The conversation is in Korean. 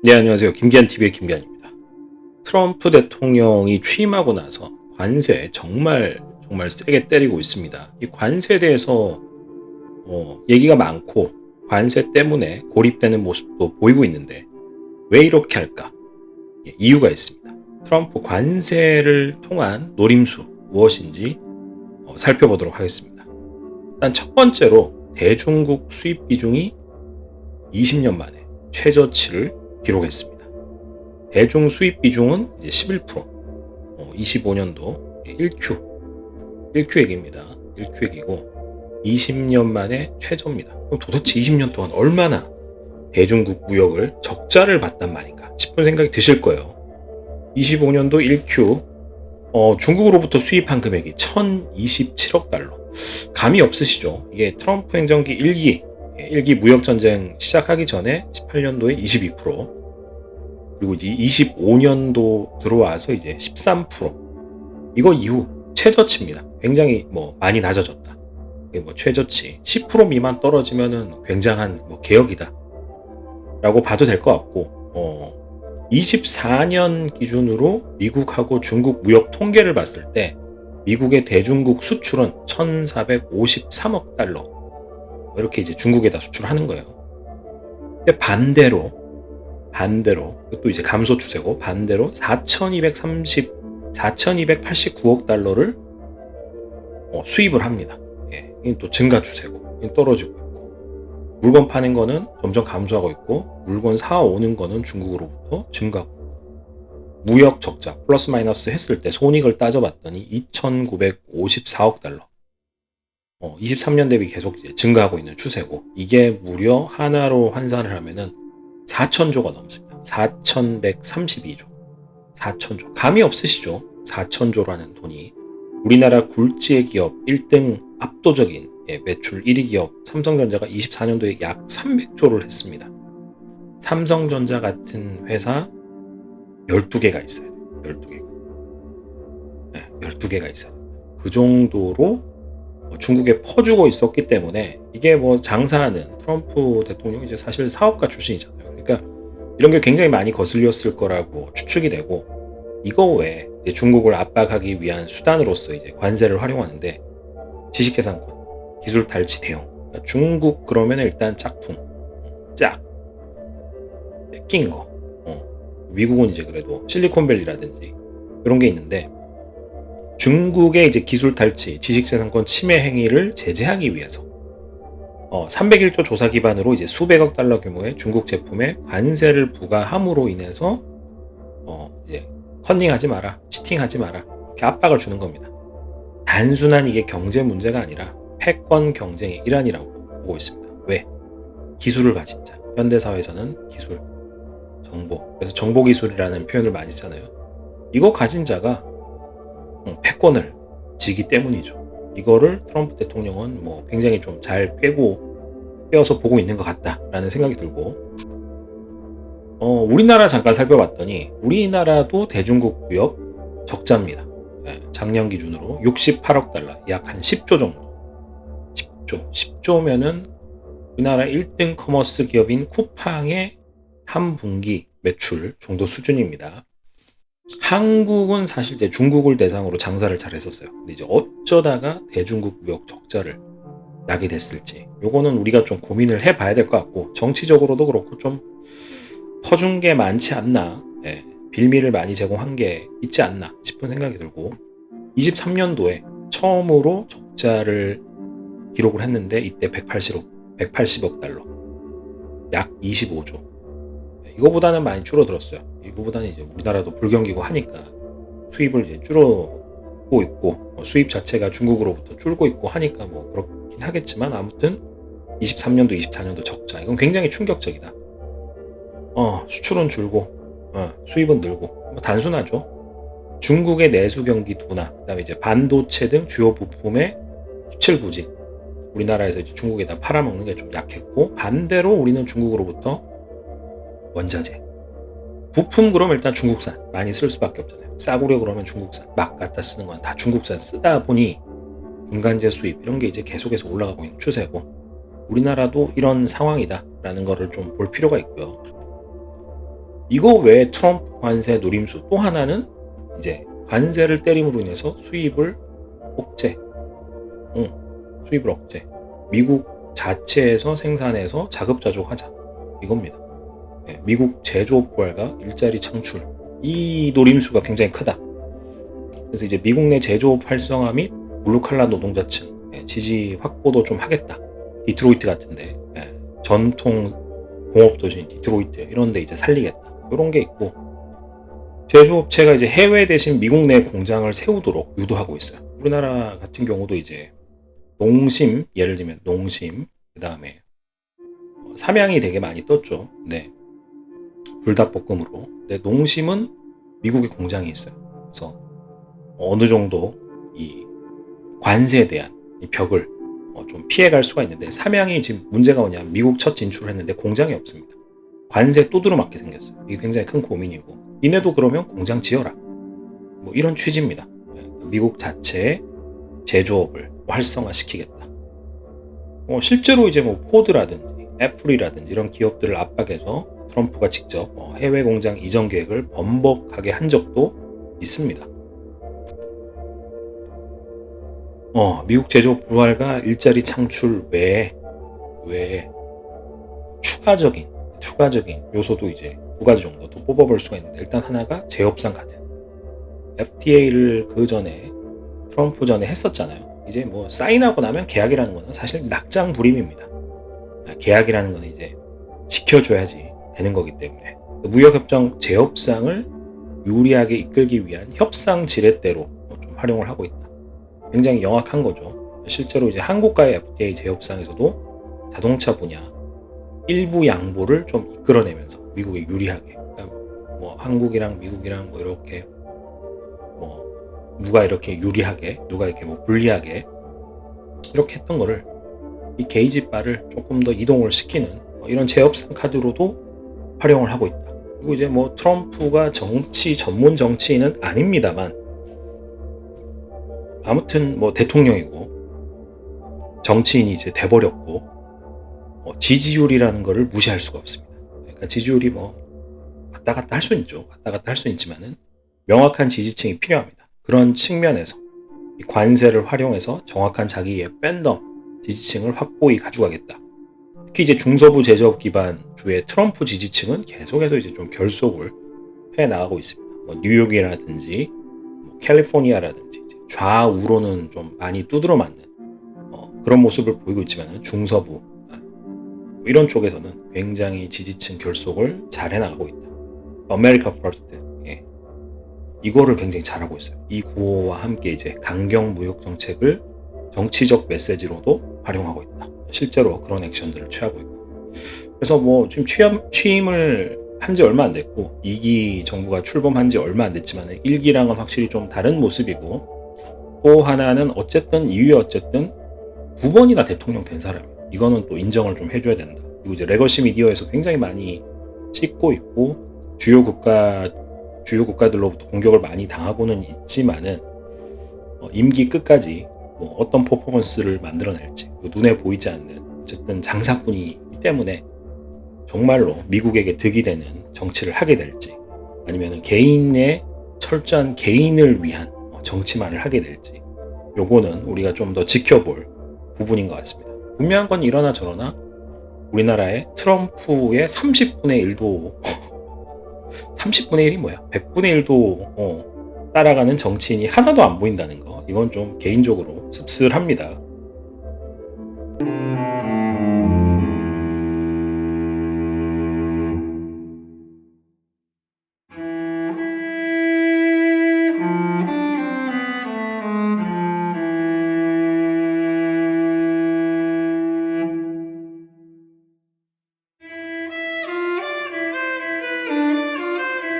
네, 안녕하세요. 김기한TV의 김기한입니다. 트럼프 대통령이 취임하고 나서 관세 정말 정말 세게 때리고 있습니다. 이 관세에 대해서 어, 얘기가 많고 관세 때문에 고립되는 모습도 보이고 있는데 왜 이렇게 할까? 예, 이유가 있습니다. 트럼프 관세를 통한 노림수 무엇인지 어, 살펴보도록 하겠습니다. 일단 첫 번째로 대중국 수입 비중이 20년 만에 최저치를 기록했습니다. 대중 수입 비중은 이제 11%, 어, 25년도 1Q, 1Q액입니다. 1Q액이고 20년 만에 최저입니다. 그럼 도대체 20년 동안 얼마나 대중국 무역을 적자를 봤단 말인가 싶은 생각이 드실 거예요. 25년도 1Q 어, 중국으로부터 수입한 금액이 1027억 달러. 감이 없으시죠? 이게 트럼프 행정기 1기, 1기 무역전쟁 시작하기 전에 18년도에 22%, 그리고 이제 25년도 들어와서 이제 13%. 이거 이후 최저치입니다. 굉장히 뭐 많이 낮아졌다. 뭐 최저치 10% 미만 떨어지면은 굉장한 뭐 개혁이다. 라고 봐도 될 것 같고, 어, 24년 기준으로 미국하고 중국 무역 통계를 봤을 때 미국의 대중국 수출은 1,453억 달러. 이렇게 이제 중국에다 수출하는 거예요. 근데 반대로 반대로 또 이제 감소 추세고 반대로 4,230 4,289억 달러를 어, 수입을 합니다. 예, 또 증가 추세고 떨어지고 있고 물건 파는 거는 점점 감소하고 있고 물건 사 오는 거는 중국으로부터 증가하고 무역 적자 플러스 마이너스 했을 때 손익을 따져봤더니 2,954억 달러. 어, 23년 대비 계속 증가하고 있는 추세고 이게 무려 하나로 환산을 하면은 4천조가 넘습니다. 4,132조. 4천조. 감이 없으시죠? 4천조라는 돈이. 우리나라 굴지의 기업 1등 압도적인 예, 매출 1위 기업 삼성전자가 24년도에 약 300조를 했습니다. 삼성전자 같은 회사 12개가 있어야 돼요. 12개가. 네, 12개가 있어야 돼요. 그 정도로 중국에 퍼주고 있었기 때문에 이게 뭐 장사하는 트럼프 대통령이 이제 사실 사업가 출신이잖아요. 이런 게 굉장히 많이 거슬렸을 거라고 추측이 되고 이거 외에 중국을 압박하기 위한 수단으로서 이제 관세를 활용하는데 지식계산권, 기술 탈취 대응. 그러니까 중국 그러면 일단 짝퉁, 짝, 뺏긴 거. 어. 미국은 이제 그래도 실리콘밸리라든지 이런 게 있는데 중국의 이제 기술 탈취, 지식재산권 침해 행위를 제재하기 위해서 어, 301조 조사 기반으로 이제 수백억 달러 규모의 중국 제품에 관세를 부과함으로 인해서 어, 이제 컨닝하지 마라, 치팅하지 마라 이렇게 압박을 주는 겁니다. 단순한 이게 경제 문제가 아니라 패권 경쟁의 일환이라고 보고 있습니다. 왜? 기술을 가진 자. 현대 사회에서는 기술, 정보. 그래서 정보 기술이라는 표현을 많이 쓰잖아요. 이거 가진 자가 패권을 지기 때문이죠. 이거를 트럼프 대통령은 뭐 굉장히 좀 잘 꿰고 꿰어서 보고 있는 것 같다라는 생각이 들고 어, 우리나라 잠깐 살펴봤더니 우리나라도 대중국 무역 적자입니다. 네, 작년 기준으로 68억 달러, 약 한 10조 정도. 10조. 10조면은 우리나라 1등 커머스 기업인 쿠팡의 한 분기 매출 정도 수준입니다. 한국은 사실 이제 중국을 대상으로 장사를 잘 했었어요. 근데 이제 어쩌다가 대중국 무역 적자를 나게 됐을지 요거는 우리가 좀 고민을 해봐야 될 것 같고 정치적으로도 그렇고 좀 퍼준 게 많지 않나 예, 빌미를 많이 제공한 게 있지 않나 싶은 생각이 들고 23년도에 처음으로 적자를 기록을 했는데 이때 180억, 180억 달러 약 25조 이거보다는 많이 줄어들었어요. 이거보다는 이제 우리나라도 불경기고 하니까 수입을 이제 줄어고 있고 뭐 수입 자체가 중국으로부터 줄고 있고 하니까 뭐 그렇긴 하겠지만 아무튼 23년도 24년도 적자 이건 굉장히 충격적이다. 어 수출은 줄고 어, 수입은 늘고 뭐 단순하죠. 중국의 내수 경기 둔화 그다음에 이제 반도체 등 주요 부품의 수출 부진 우리나라에서 이제 중국에다 팔아먹는 게 좀 약했고 반대로 우리는 중국으로부터 원자재. 부품 그러면 일단 중국산 많이 쓸 수밖에 없잖아요. 싸구려 그러면 중국산 막 갖다 쓰는 건 다 중국산 쓰다 보니 분간재 수입 이런 게 이제 계속해서 올라가고 있는 추세고 우리나라도 이런 상황이다라는 거를 좀 볼 필요가 있고요. 이거 외에 트럼프 관세 노림수 또 하나는 이제 관세를 때림으로 인해서 수입을 억제, 응, 수입을 억제. 미국 자체에서 생산해서 자급자족하자 이겁니다. 예, 미국 제조업 부활과 일자리 창출 이 노림수가 굉장히 크다. 그래서 이제 미국 내 제조업 활성화 및 블루칼라 노동자층 예, 지지 확보도 좀 하겠다. 디트로이트 같은데 예, 전통 공업 도시인 디트로이트 이런데 이제 살리겠다. 이런 게 있고 제조업체가 이제 해외 대신 미국 내 공장을 세우도록 유도하고 있어요. 우리나라 같은 경우도 이제 농심 예를 들면 농심 그 다음에 삼양이 되게 많이 떴죠. 네. 불닭볶음으로. 근데 농심은 미국에 공장이 있어요. 그래서 어느 정도 이 관세에 대한 이 벽을 어, 좀 피해갈 수가 있는데 삼양이 지금 문제가 뭐냐 미국 첫 진출을 했는데 공장이 없습니다. 관세 두드러 맞게 생겼어요. 이게 굉장히 큰 고민이고 니네도 그러면 공장 지어라. 뭐 이런 취지입니다. 네, 미국 자체의 제조업을 활성화시키겠다. 어, 실제로 이제 뭐 포드라든지 애플이라든지 이런 기업들을 압박해서 트럼프가 직접 어, 해외 공장 이전 계획을 번복하게 한 적도 있습니다. 어, 미국 제조업 부활과 일자리 창출 외에 외에 추가적인 추가적인 요소도 이제 두 가지 정도 더 뽑아볼 수가 있는데 일단 하나가 제업상 카드. FTA를 그 전에 트럼프 전에 했었잖아요. 이제 뭐 사인하고 나면 계약이라는 거는 사실 낙장 불임입니다. 아, 계약이라는 거는 이제 지켜줘야지 되는 거기 때문에 무역협정 제업상을 유리하게 이끌기 위한 협상 지렛대로 좀 활용을 하고 있다. 굉장히 영악한 거죠. 실제로 이제 한국과의 FTA 제협상에서도 자동차 분야 일부 양보를 좀 이끌어내면서 미국에 유리하게 그러니까 뭐 한국이랑 미국이랑 뭐 이렇게 뭐 누가 이렇게 유리하게 누가 이렇게 뭐 불리하게 이렇게 했던 거를 이 게이지 바를 조금 더 이동을 시키는 뭐 이런 제협상 카드로도 활용을 하고 있다. 그리고 이제 뭐 트럼프가 정치 전문 정치인은 아닙니다만 아무튼 뭐 대통령이고 정치인이 이제 돼버렸고 어, 지지율이라는 거를 무시할 수가 없습니다. 그러니까 지지율이 뭐 왔다 갔다 할 수 있죠. 왔다 갔다 할 수 있지만은 명확한 지지층이 필요합니다. 그런 측면에서 이 관세를 활용해서 정확한 자기의 팬덤 지지층을 확고히 가져가겠다. 특히 이제 중서부 제조업 기반 주의 트럼프 지지층은 계속해서 이제 좀 결속을 해 나가고 있습니다. 뭐 뉴욕이라든지 뭐 캘리포니아라든지 좌우로는 좀 많이 두드러 맞는 어, 그런 모습을 보이고 있지만 중서부 아, 뭐 이런 쪽에서는 굉장히 지지층 결속을 잘 해나가고 있다. 아메리카 퍼스트 예. 이거를 굉장히 잘하고 있어요. 이 구호와 함께 이제 강경 무역 정책을 정치적 메시지로도 활용하고 있다. 실제로 그런 액션들을 취하고 있고. 그래서 뭐 지금 취임, 취임을 한 지 얼마 안 됐고 2기 정부가 출범한 지 얼마 안 됐지만 1기랑은 확실히 좀 다른 모습이고 또 하나는 어쨌든 이후에 어쨌든 두 번이나 대통령 된 사람이에요. 이거는 또 인정을 좀 해줘야 된다. 그리고 이제 레거시 미디어에서 굉장히 많이 찍고 있고 주요 국가 주요 국가들로부터 공격을 많이 당하고는 있지만은 어, 임기 끝까지 뭐 어떤 퍼포먼스를 만들어낼지 눈에 보이지 않는 어쨌든 장사꾼이기 때문에 정말로 미국에게 득이 되는 정치를 하게 될지 아니면 개인의 철저한 개인을 위한 정치만을 하게 될지 요거는 우리가 좀 더 지켜볼 부분인 것 같습니다. 분명한 건 이러나 저러나 우리나라의 트럼프의 30분의 1도 30분의 1이 뭐야? 100분의 1도 어, 따라가는 정치인이 하나도 안 보인다는 거 이건 좀 개인적으로 씁쓸합니다.